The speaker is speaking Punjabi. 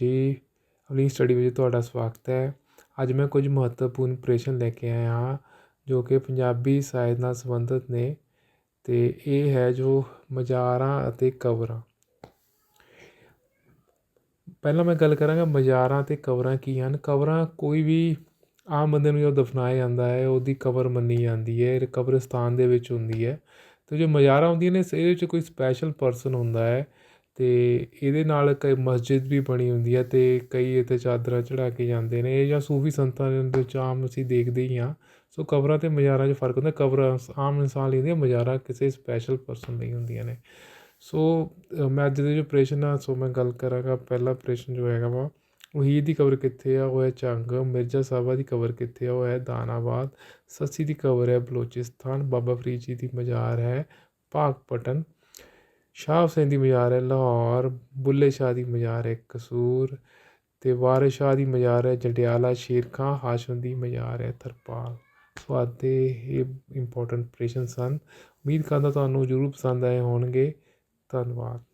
ਜੀ, ਅਗਲੀ ਸਟੱਡੀ ਵਿੱਚ ਤੁਹਾਡਾ ਸਵਾਗਤ ਹੈ। ਅੱਜ ਮੈਂ ਕੁਝ ਮਹੱਤਵਪੂਰਨ ਪ੍ਰਸ਼ਨ ਲੈ ਕੇ ਆਇਆ ਹਾਂ, ਜੋ ਕਿ ਪੰਜਾਬੀ ਸਾਹਿਤ ਨਾਲ ਸੰਬੰਧਿਤ ਨੇ ਅਤੇ ਇਹ ਹੈ ਜੋ ਮਜ਼ਾਰਾਂ ਅਤੇ ਕਵਰਾਂ। ਪਹਿਲਾਂ ਮੈਂ ਗੱਲ ਕਰਾਂਗਾ ਮਜ਼ਾਰਾਂ ਅਤੇ ਕਵਰਾਂ ਕੀ ਹਨ। ਕਵਰਾਂ ਕੋਈ ਵੀ ਆਮ ਬੰਦੇ ਨੂੰ ਜਦੋਂ ਦਫਨਾਇਆ ਜਾਂਦਾ ਹੈ, ਉਹਦੀ ਕਬਰ ਮੰਨੀ ਜਾਂਦੀ ਹੈ ਕਬਰਸਤਾਨ ਦੇ ਵਿੱਚ ਹੁੰਦੀ ਹੈ। ਅਤੇ ਜੋ ਮਜ਼ਾਰਾਂ ਹੁੰਦੀਆਂ ਨੇ ਇਹਦੇ ਵਿੱਚ ਕੋਈ ਸਪੈਸ਼ਲ ਪਰਸਨ ਹੁੰਦਾ ਹੈ ਅਤੇ ਇਹਦੇ ਨਾਲ ਕਈ ਮਸਜਿਦ ਵੀ ਬਣੀ ਹੁੰਦੀ ਹੈ ਅਤੇ ਕਈ ਇੱਥੇ ਚਾਦਰਾਂ ਚੜ੍ਹਾ ਕੇ ਜਾਂਦੇ ਨੇ ਜਾਂ ਸੂਫੀ ਸੰਤਾਂ ਦੇ ਵਿੱਚ ਆਮ ਅਸੀਂ ਦੇਖਦੇ ਹੀ ਹਾਂ। ਸੋ ਕਬਰਾਂ ਅਤੇ ਮਜ਼ਾਰਾਂ 'ਚ ਫ਼ਰਕ ਹੁੰਦਾ, ਕਬਰਾਂ ਆਮ ਇਨਸਾਨ ਲਈ ਹੁੰਦੀਆਂ ਮਜ਼ਾਰਾਂ ਕਿਸੇ ਸਪੈਸ਼ਲ ਪਰਸਨ ਲਈ ਹੁੰਦੀਆਂ ਨੇ। ਸੋ ਮੈਂ ਅੱਜ ਦੇ ਜੋ ਪ੍ਰਸ਼ਨ ਆ, ਸੋ ਮੈਂ ਗੱਲ ਕਰਾਂਗਾ, ਪਹਿਲਾ ਪ੍ਰਸ਼ਨ ਜੋ ਹੈਗਾ ਵਾ ਉਹ ਦੀ ਕਬਰ ਕਿੱਥੇ ਆ? ਉਹ ਹੈ ਝੰਗ, ਮਿਰਜ਼ਾ ਸਾਹਿਬਾ ਦੀ ਕਬਰ ਕਿੱਥੇ ਆ? ਉਹ ਹੈ ਦਾਨਾਬਾਦ, ਸੱਸੀ ਦੀ ਕਬਰ ਹੈ ਬਲੋਚਿਸਤਾਨ, ਬਾਬਾ ਫਰੀਦ ਜੀ ਦੀ ਮਜ਼ਾਰ ਹੈ ਭਾਗਪਟਨ। ਸ਼ਾਹ ਹੁਸੈਨ ਦੀ ਮਜ਼ਾਰ ਹੈ, ਲਾਹੌਰ, ਬੁੱਲੇ ਸ਼ਾਹ ਦੀ ਮਜ਼ਾਰ ਹੈ, ਕਸੂਰ ਅਤੇ ਵਾਰਿਸ ਸ਼ਾਹ ਦੀ ਮਜ਼ਾਰ ਹੈ, ਜੰਡਿਆਲਾ ਸ਼ੇਰ ਖਾਂ ਹਾਸ਼ਮ ਦੀ ਮਜ਼ਾਰ ਹੈ, ਤਰਪਾਲ। ਸੋ ਅੱਜ ਇਹ ਇੰਪੋਰਟੈਂਟ ਪ੍ਰਸ਼ਨ ਸਨ। ਉਮੀਦ ਕਰਦਾ ਤੁਹਾਨੂੰ ਜ਼ਰੂਰ ਪਸੰਦ ਆਏ ਹੋਣਗੇ। ਧੰਨਵਾਦ।